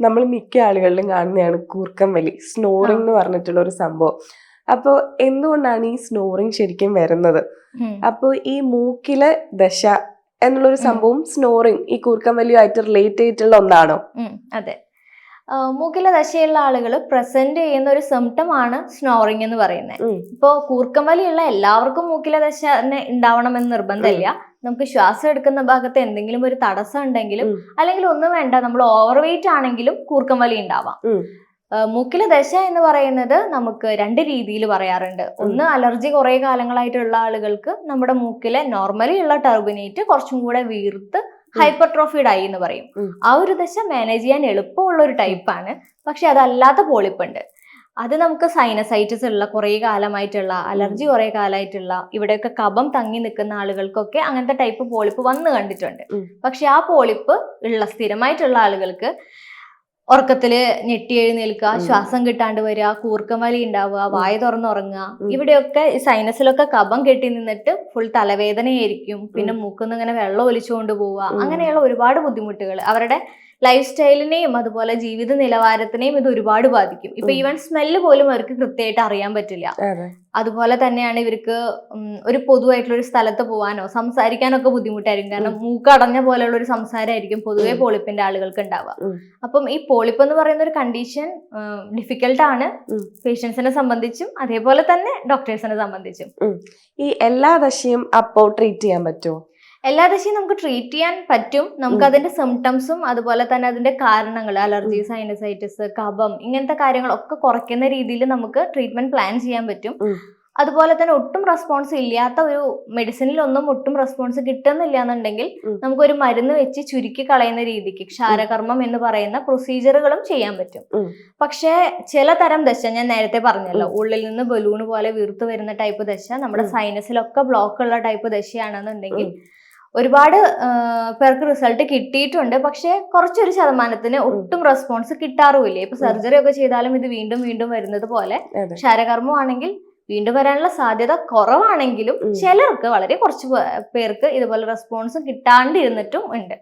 നമ്മൾ മിക്ക ആളുകളിലും കാണുന്നതാണ് കൂർക്കം വലി സ്നോറിംഗ് എന്ന് പറഞ്ഞിട്ടുള്ള ഒരു സംഭവം. അപ്പോൾ എന്തുകൊണ്ടാണ് ഈ സ്നോറിങ് ശരിക്കും വരുന്നത്. അപ്പോൾ ഈ മൂക്കിലെ ദശ എന്നുള്ളൊരു സംഭവം സ്നോറിങ് ഈ കൂർക്കം വലിയുമായിട്ട് റിലേറ്റ് ചെയ്തിട്ടുള്ള ഒന്നാണോ? അതെ. മൂക്കിലെ ദശയുള്ള ആളുകൾ പ്രസന്റ് ചെയ്യുന്ന ഒരു സിംറ്റം ആണ് സ്നോറിങ് എന്ന് പറയുന്നത്. ഇപ്പോൾ കൂർക്കമ്പലിയുള്ള എല്ലാവർക്കും മൂക്കിലെ ദശ തന്നെ ഉണ്ടാവണമെന്ന് നിർബന്ധമില്ല. നമുക്ക് ശ്വാസം എടുക്കുന്ന ഭാഗത്ത് എന്തെങ്കിലും ഒരു തടസ്സം ഉണ്ടെങ്കിലും അല്ലെങ്കിൽ ഒന്നും വേണ്ട നമ്മൾ ഓവർ വെയിറ്റ് ആണെങ്കിലും കൂർക്കം വലി ഉണ്ടാവാം. മൂക്കിലെ ദശ എന്ന് പറയുന്നത് നമുക്ക് രണ്ട് രീതിയിൽ പറയാറുണ്ട്. ഒന്ന് അലർജി കുറെ കാലങ്ങളായിട്ടുള്ള ആളുകൾക്ക് നമ്മുടെ മൂക്കിലെ നോർമലി ഉള്ള ടർബിനേറ്റ് കുറച്ചും കൂടെ വീർത്ത് ഹൈപ്പർട്രോഫിഡ് ആയി എന്ന് പറയും. ആ ഒരു ദശ മാനേജ് ചെയ്യാൻ എളുപ്പമുള്ള ഒരു ടൈപ്പാണ് പക്ഷെ അതല്ലാത്ത പോളിപ്പുണ്ട്. അത് നമുക്ക് സൈനസൈറ്റിസ് ഉള്ള കുറേ കാലമായിട്ടുള്ള അലർജി കുറേ കാലമായിട്ടുള്ള ഇവിടെയൊക്കെ കഫം തങ്ങി നിൽക്കുന്ന ആളുകൾക്കൊക്കെ അങ്ങനത്തെ ടൈപ്പ് പോളിപ്പ് വന്ന് കണ്ടിട്ടുണ്ട്. പക്ഷെ ആ പോളിപ്പ് ഉള്ള സ്ഥിരമായിട്ടുള്ള ആളുകൾക്ക് ഉറക്കത്തിൽ ഞെട്ടി എഴുന്നേൽക്കുക ശ്വാസം കിട്ടാണ്ട് വരിക കൂർക്കം വലി ഉണ്ടാവുക വായ തുറന്നുറങ്ങുക. ഇവിടെയൊക്കെ സൈനസിലൊക്കെ കപം കെട്ടി നിന്നിട്ട് ഫുൾ തലവേദനയായിരിക്കും. പിന്നെ മൂക്കുന്ന് ഇങ്ങനെ വെള്ളം ഒലിച്ചുകൊണ്ട് പോവുക. അങ്ങനെയുള്ള ഒരുപാട് ബുദ്ധിമുട്ടുകൾ അവരുടെ ലൈഫ് സ്റ്റൈലിനെയും അതുപോലെ ജീവിത നിലവാരത്തിനെയും ഇത് ഒരുപാട് ബാധിക്കും. ഇപ്പൊ. ഈവൻ സ്മെല്ല് പോലും അവർക്ക് കൃത്യമായിട്ട് അറിയാൻ പറ്റില്ല. അതുപോലെ തന്നെയാണ് ഇവർക്ക് ഒരു പൊതുവായിട്ടുള്ള ഒരു സ്ഥലത്ത് പോകാനോ സംസാരിക്കാനൊക്കെ ബുദ്ധിമുട്ടായിരിക്കും. കാരണം മൂക്കടഞ്ഞ പോലെയുള്ള ഒരു സംസാരമായിരിക്കും പൊതുവെ. പോളിപ്പിന്റെ ആളുകൾക്ക് ഉണ്ടാവുക. അപ്പം ഈ പോളിപ്പ് എന്ന് പറയുന്ന ഒരു കണ്ടീഷൻ ഡിഫിക്കൽട്ട് ആണ്. ഉം. പേഷ്യൻസിനെ സംബന്ധിച്ചും അതേപോലെ തന്നെ ഡോക്ടേഴ്സിനെ സംബന്ധിച്ചും. ഈ എല്ലാ ദശയും അപ്പോ ട്രീറ്റ് ചെയ്യാൻ പറ്റുമോ? എല്ലാ ദശയും നമുക്ക് ട്രീറ്റ് ചെയ്യാൻ പറ്റും. നമുക്ക് അതിന്റെ സിംറ്റംസും അതുപോലെ തന്നെ അതിന്റെ കാരണങ്ങൾ അലർജി സൈനസൈറ്റിസ് കഫം ഇങ്ങനത്തെ കാര്യങ്ങളൊക്കെ കുറയ്ക്കുന്ന രീതിയിൽ നമുക്ക് ട്രീറ്റ്മെന്റ് പ്ലാൻ ചെയ്യാൻ പറ്റും. അതുപോലെ തന്നെ ഒട്ടും റെസ്പോൺസ് ഇല്ലാത്ത ഒരു മെഡിസിനിലൊന്നും ഒട്ടും റെസ്പോൺസ് കിട്ടുന്നില്ല എന്നുണ്ടെങ്കിൽ നമുക്ക് നമുക്കൊരു മരുന്ന് വെച്ച് ചുരുക്കി കളയുന്ന രീതിക്ക് ക്ഷാരകർമ്മം എന്ന് പറയുന്ന പ്രൊസീജിയറുകളും ചെയ്യാൻ പറ്റും. പക്ഷേ ചില തരം ദശ ഞാൻ നേരത്തെ പറഞ്ഞല്ലോ. ഉള്ളിൽ നിന്ന് ബലൂൺ പോലെ വീർത്തു വരുന്ന ടൈപ്പ് ദശ നമ്മുടെ. സൈനസിലൊക്കെ ബ്ലോക്ക് ഉള്ള ടൈപ്പ് ദശയാണെന്നുണ്ടെങ്കിൽ. ഒരുപാട് പേർക്ക് റിസൾട്ട് കിട്ടിയിട്ടുണ്ട്. പക്ഷേ കുറച്ചൊരു ശതമാനത്തിന് ഒട്ടും റെസ്പോൺസ് കിട്ടാറുമില്ല. ഇപ്പൊ സർജറി ഒക്കെ ചെയ്താലും ഇത് വീണ്ടും വീണ്ടും വരുന്നത് പോലെ ക്ഷാരകർമ്മമാണെങ്കിൽ വീണ്ടും വരാനുള്ള സാധ്യത കുറവാണെങ്കിലും ചിലർക്ക് വളരെ കുറച്ച് പേർക്ക് ഇതുപോലെ റെസ്പോൺസ് കിട്ടാണ്ടിരുന്നിട്ടും ഉണ്ട്.